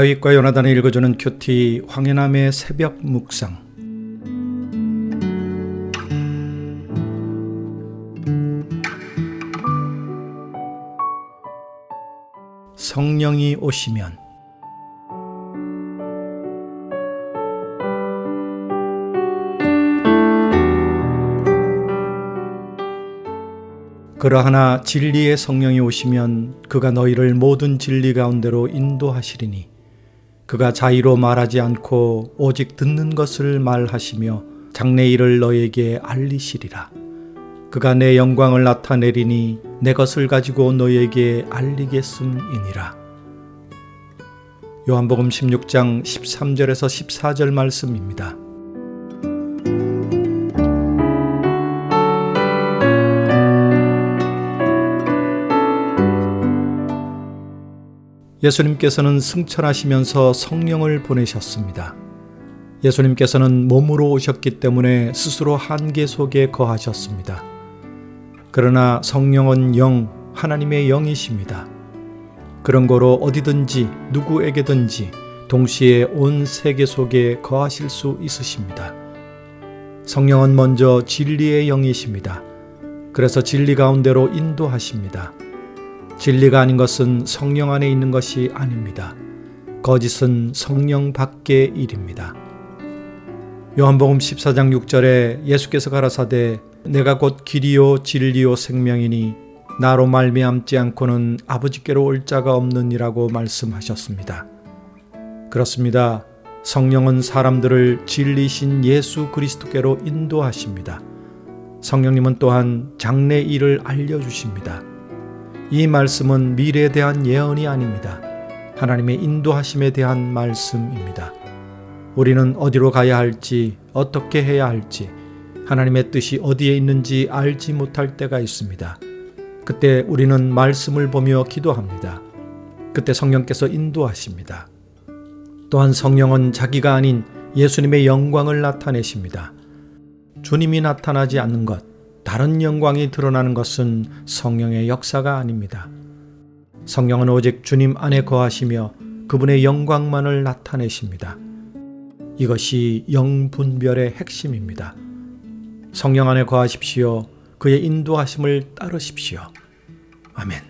다윗과 요나단이 읽어주는 큐티 황해남의 새벽 묵상. 성령이 오시면. 그러하나 진리의 성령이 오시면 그가 너희를 모든 진리 가운데로 인도하시리니 그가 자의로 말하지 않고 오직 듣는 것을 말하시며 장래일을 너에게 알리시리라. 그가 내 영광을 나타내리니 내 것을 가지고 너에게 알리겠음이니라. 요한복음 16장 13절에서 14절 말씀입니다. 예수님께서는 승천하시면서 성령을 보내셨습니다. 예수님께서는 몸으로 오셨기 때문에 스스로 한계 속에 거하셨습니다. 그러나 성령은 영, 하나님의 영이십니다. 그런 거로 어디든지 누구에게든지 동시에 온 세계 속에 거하실 수 있으십니다. 성령은 먼저 진리의 영이십니다. 그래서 진리 가운데로 인도하십니다. 진리가 아닌 것은 성령 안에 있는 것이 아닙니다. 거짓은 성령 밖의 일입니다. 요한복음 14장 6절에 예수께서 가라사대 내가 곧 길이요 진리요 생명이니 나로 말미암지 않고는 아버지께로 올 자가 없느니라고 말씀하셨습니다. 그렇습니다. 성령은 사람들을 진리신 예수 그리스도께로 인도하십니다. 성령님은 또한 장래 일을 알려 주십니다. 이 말씀은 미래에 대한 예언이 아닙니다. 하나님의 인도하심에 대한 말씀입니다. 우리는 어디로 가야 할지, 어떻게 해야 할지, 하나님의 뜻이 어디에 있는지 알지 못할 때가 있습니다. 그때 우리는 말씀을 보며 기도합니다. 그때 성령께서 인도하십니다. 또한 성령은 자기가 아닌 예수님의 영광을 나타내십니다. 주님이 나타나지 않는 것, 다른 영광이 드러나는 것은 성령의 역사가 아닙니다. 성령은 오직 주님 안에 거하시며 그분의 영광만을 나타내십니다. 이것이 영분별의 핵심입니다. 성령 안에 거하십시오. 그의 인도하심을 따르십시오. 아멘.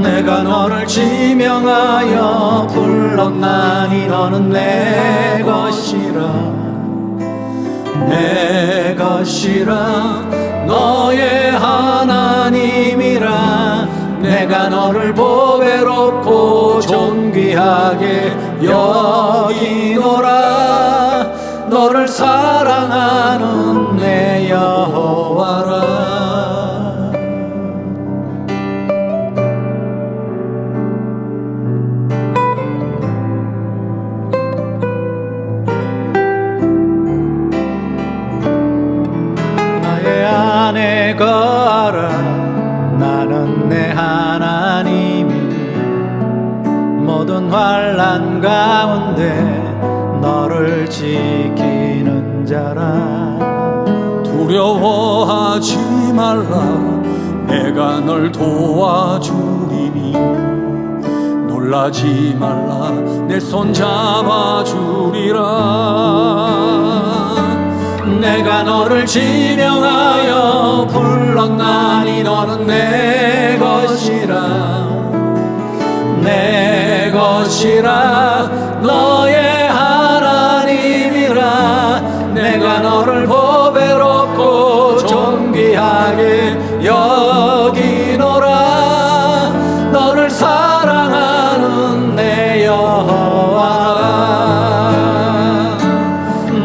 내가 너를 지명하여 불렀나니 너는 내 것이라. 내 것이라. 너의 하나님이라. 내가 너를 보배롭고 존귀하게 여기노라. 너를 사랑하는 나의 안에 거하라 나는 내 하나님이니 모든 환란 가운데 너를 지키는 자라. 두려워하지 말라. 내가 널 도와주리니. 놀라지 말라. 내 손 잡아주리라 내가 너를 지명하여 불렀나니 너는 내 것이라. 내 것이라. 너의 하나님이라. 내가 너를 보배롭고 존귀하게 여기노라. 너를 사랑하는 내 여호와.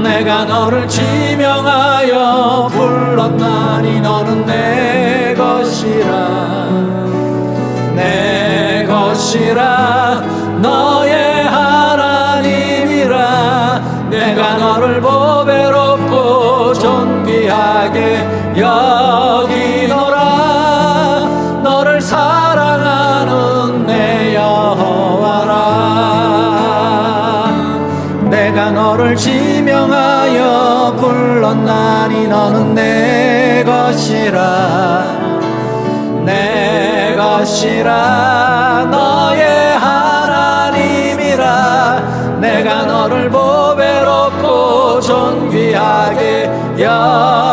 내가 너를 지명하여 불렀나니 너는 내 것이라. 내 것이라. 너의 하나님이라. 내가 너를 보 내가 너를 지명하여 불렀나니 너는 내 것이라. 내 것이라. 너의 하나님이라. 내가 너를 보배롭고 존귀하게 여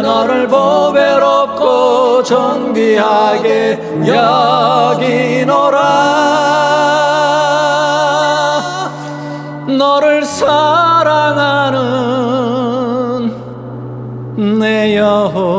너를 보배롭고 존귀하게 여기노라. 너를 사랑하는 내 여호와라